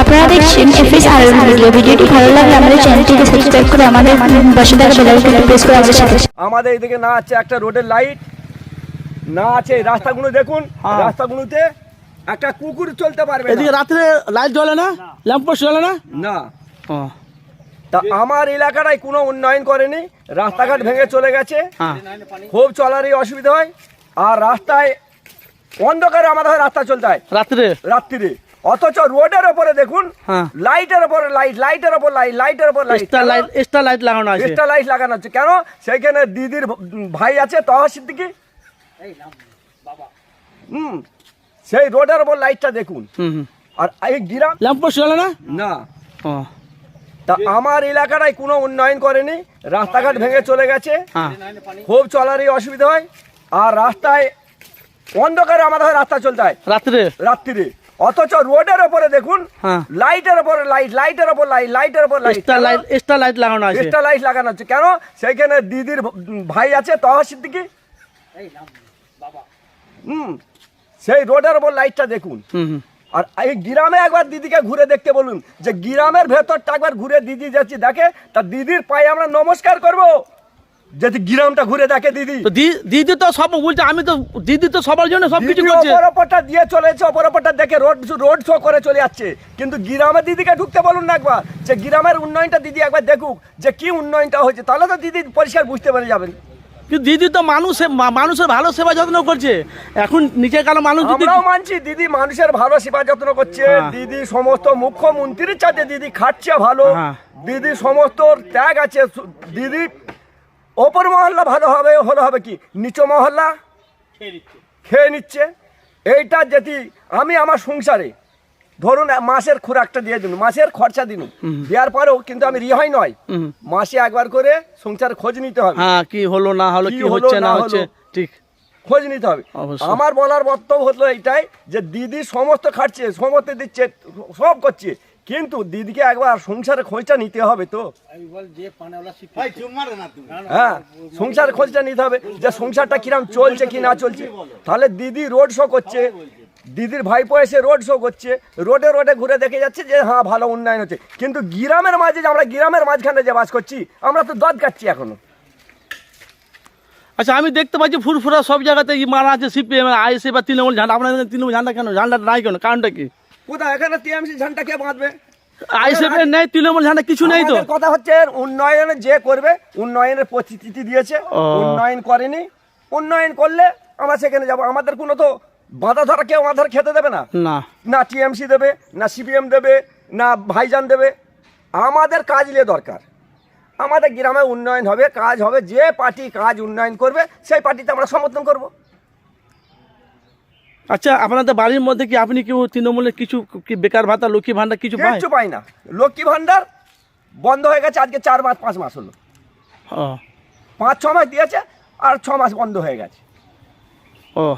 আপনারা দেখছেন এফএস আর ভিডিও ভিডিওটি ভালো লাগলে আমাদের চ্যানেলটিকে সাবস্ক্রাইব করে আমাদের পাশে থাকা বেল আইকনটি প্রেস করে আমাদের সাথে আমাদের এদিকে না আছে একটা রোডের লাইট না আছে এই রাস্তাগুলো দেখুন। হ্যাঁ। রাস্তাগুলোতে একটা কুকুর চলতে পারবে এদিকে না। রাত্রে লাইট জ্বলে না? ল্যাম্পোস্ট জ্বলে না? না। ও। তা আমার এলাকাটায় কোনো উন্নয়ন করেনি। রাস্তাঘাট ভেঙে চলে গেছে। হ্যাঁ। খুব চলারই অসুবিধা হয়। আর রাস্তায় অন্ধকারে আমাদের রাস্তা চলতে হয়। রাত্রে? রাত্রিরে। অথচ রোডের ওপরে দেখুন হ্যাঁ। লাইটের ওপরে লাইট লাইটের ওপর লাইট লাইটের উপর লাইট। লাইট এক্সট্রা লাইট লাগানো আছে। এক্সট্রা লাইট লাগানো হচ্ছে কেন? সেইখানে দিদির ভাই আছে তহা সিদ্দিকি। হুম সেই রোডের ওপর লাইটটা দেখুন। আর এই গ্রাম ল্যাম্পোস্ট জ্বলে না? না। তা আমার এলাকাটায় কোনো উন্নয়ন করেনি। রাস্তাঘাট ভেঙে চলে গেছে। হ্যাঁ। খুব চলারই অসুবিধা হয়। আর রাস্তায় অন্ধকারে আমাদের রাস্তা চলতে হয়। রাত্রে? রাত্রিরে। অথচ রোডের ওপরে দেখুন হ্যাঁ। লাইটের ওপরে লাইট লাইটের উপর লাইট লাইটের উপর light. Extra light extra light লাগানো আছে। এক্সট্রা লাইট লাগানো হচ্ছে কেন? সেইখানে দিদির ভাই আছে তহা সিদ্দিকি হুম সেই রোডের ওপর লাইটটা দেখুন। আর এই গ্রামে একবার দিদিকে ঘুরে দেখতে বলুন। যে গ্রামের ভেতরটা একবার ঘুরে দিদি যাচ্ছি দেখে তা দিদির পায়ে আমরা নমস্কার করব। যদি গ্রামটা ঘুরে দেখে দিদি। দিদি তো সব বলছে আমি তো দিদি তো সবার জন্য সব কিছু করছে। অপর দিয়ে চলেছে অপর অপরটা দেখে রোড রোড শো করে চলে যাচ্ছে। কিন্তু গ্রামের দিদিকে ঢুকতে বলুন না একবার যে গ্রামের উন্নয়নটা দিদি একবার দেখুক যে কি উন্নয়নটা হয়েছে। তাহলে তো দিদি পরিষ্কার বুঝতে পেরে যাবেন। কিন্তু দিদি তো মানুষ মানুষের ভালো সেবা যত্ন করছে। এখন নিচের কালো মানুষ আমরাও মানছি দিদি মানুষের ভালো সেবা যত্ন করছে। হ্যাঁ। দিদি সমস্ত মুখ্যমন্ত্রীর চাতে দিদি খাচ্ছে ভালো। হ্যাঁ। দিদি সমস্ত ত্যাগ আছে। দিদি ওপর মহল্লা ভালো হবে হলে হবে কি? নিচ মহল্লা? খেয়ে নিচ্ছে। এইটা যেটি আমি আমার সংসারে ধরুন মাসের খোরাকটা দিয়ে দিন মাসের খরচা দিন দেওয়ার পরেও কিন্তু আমি রিহাই নয়। মাসে একবার করে সংসার খোঁজ নিতে হবে। হ্যাঁ কি হলো না হলো কি হচ্ছে না না হচ্ছে ঠিক। খোঁজ নিতে হবে। আমার বলার বক্তব্য হলো এইটাই যে দিদি সমস্ত খাটছে সমস্ত দিচ্ছে সব করছে। কিন্তু দিদিকে একবার সংসারের খোঁজটা নিতে হবে তো। হ্যাঁ সংসারের খোঁজটা নিতে হবে যে সংসারটা কিরম চলছে কি না চলছে। তাহলে দিদি রোড শো করছে। দিদির ভাইপো এসে রোড শো করছে। রোডে রোডে ঘুরে দেখে যাচ্ছে যে হ্যাঁ ভালো উন্নয়ন হচ্ছে। কিন্তু গ্রামের মাঝে যে আমরা গ্রামের মাঝখানে যে বাস করছি আমরা তো দদ কাটছি এখনও। আচ্ছা আমি দেখতে পাচ্ছি ফুরফুরা সব জায়গাতে মারা আছে সিপিএম আইএসএ বা তৃণমূল ঝান্ডা। আপনাদের তৃণমূল ঝান্ডা কেন? ঝান্ডা নাই কেন? কারণটা কি? কোথায় এখানে টিএমসি ঝান্ডা কে বাঁধবে? আইএসএফ নেই তৃণমূল ঝান্ডা কিছু নেই তো? কথা হচ্ছে উন্নয়ন যে করবে উন্নয়নের প্রতিশ্রুতি দিয়েছে উন্নয়ন করেনি। উন্নয়ন করলে আমরা সেখানে যাব। আমাদের কোনো তো বাধা ধরা কেউ আমাদের খেতে দেবে না। না। না টিএমসি দেবে না সিপিএম দেবে না ভাইজান দেবে। আমাদের কাজ নিয়ে দরকার। আমাদের গ্রামে উন্নয়ন হবে কাজ হবে যে পার্টি কাজ উন্নয়ন করবে সেই পার্টিতে আমরা সমর্থন করব। আচ্ছা আপনাদের বাড়ির মধ্যে কি আপনি কেউ তৃণমূলের কিছু কি বেকার ভাতা লক্ষ্মী ভান্ডার কিছু পায়? কিচ্ছু পাই না। লক্ষ্মী ভান্ডার বন্ধ হয়ে গেছে আজকে চার মাস পাঁচ মাস হলো। ও। পাঁচ ছ মাস দিয়েছে আর ছ মাস বন্ধ হয়ে গেছে। ও।